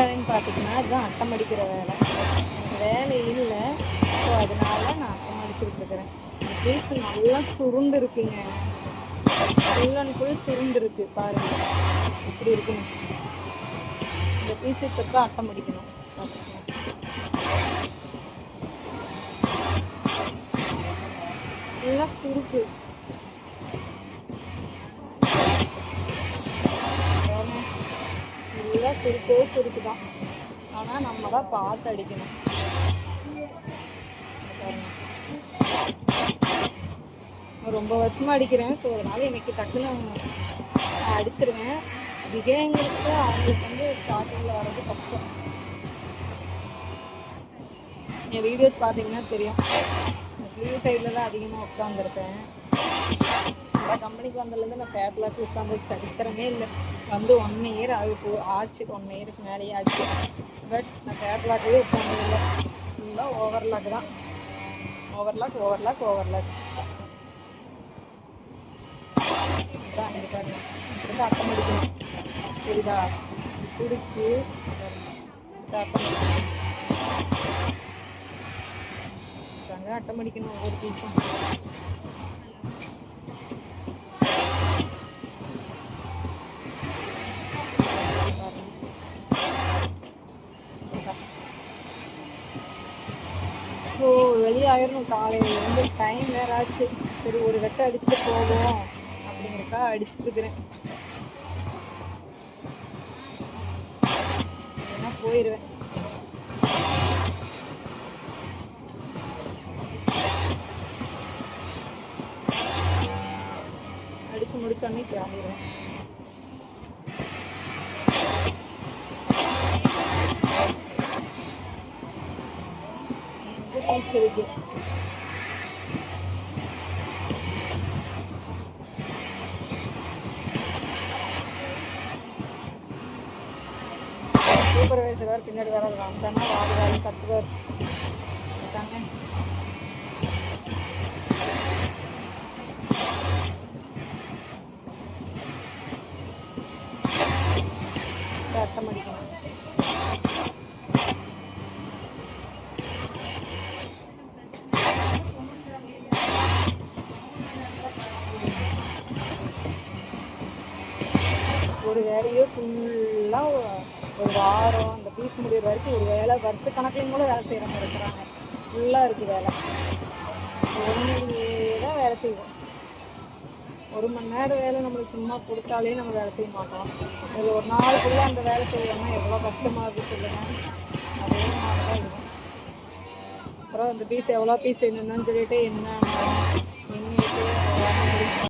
வேலைன்னு பார்த்தீங்கன்னா அதுதான் அட்டம் அடிக்கிற வேலை. எனக்கு வேலை இல்லை. ஸோ அதனால நான் அட்டம் அடிச்சுட்டு இருக்கிறேன். இந்த நல்லா சுருண்டு இருக்குங்க ஃபுல் ஃபுல் சுருண்டு இருக்கு பாருங்க. இப்படி இருக்குங்க இந்த பீஸ் இப்போ அட்டம் அடிக்கணும் நல்லா சுருக்கு. நல்லா கோர்ஸ் இருக்குதான் ஆனால் நம்ம தான் பார்த்து அடிக்கணும். ரொம்ப வருஷமாக அடிக்கிறேன். ஸோ அதனால எனக்கு டக்குன்னு அடிச்சிருவேன். விஜயங்களுக்கு அவங்களுக்கு வந்து ஸ்டார்டிங்கில் வர்றது கஷ்டம். என் வீடியோஸ் பார்த்தீங்கன்னா தெரியும். ஸ்லீவ் சைடில் தான் அதிகமாக உட்காந்துருப்பேன் கம்பெனிக்கு வந்ததுலேருந்து நான் பேட்லாக்கு உட்காந்து சரித்திரமே இல்லை. வந்து ஒன் இயர் ஆகி ஆச்சு. ஒன் இயருக்கு மேலேயே ஆச்சு. பட் நான் பேட்லாக்கவே உட்காந்ததில்லை ஃபுல்லாக ஓவர்லாக் தான். ஓவர்லாக் ஓவர்லாக் ஓவர்லாக் இதான் இங்கே பாருங்க இப்படி தான் அட்டம் சரிதா பிடிச்சி அட்டம் அடிக்கணும் அட்டம் ஒவ்வொரு பீஸும் ஸோ வெளியாயிரணும் காலையில் வந்து டைம் வேற ஆச்சு. சரி ஒரு வெட்டை அடிச்சுட்டு போவோம் அப்படிங்கிறக்கா அடிச்சுட்டு இருக்கிறேன். இல்லைன்னா போயிடுவேன் அடிச்சு முடிச்சோன்னே கிளம்பிடுவேன் பீஸ் இருக்கு சூப்பர்வைசர் வேறு பின்னாடி வர வந்தானா வாடி வாடி பத்து பேர் இருக்காங்க. அர்த்தம் அடிக்கணும் ஒரு வேலையே ஃபுல்லாக ஒரு வாரம் அந்த பீஸ் முடிகிற வரைக்கும் ஒரு வேலை வருஷ கணக்குலையும் கூட வேலை செய்கிறவங்க இருக்கிறாங்க. ஃபுல்லாக இருக்குது வேலை. ஒன்றுலேயே தான் வேலை செய்வோம். ஒரு மணி நேரம் வேலை நம்மளுக்கு சும்மா கொடுத்தாலே நம்ம வேலை செய்ய மாட்டோம். இதில் ஒரு நாள் ஃபுல்லாக அந்த வேலை செய்யணும்னா எவ்வளோ கஷ்டமாக இருக்குது சொல்லுங்கள் அதே மாதிரி தான் இருக்கும். அப்புறம் அந்த பீஸ் எவ்வளோ பீஸ் என்னென்னு சொல்லிட்டு என்ன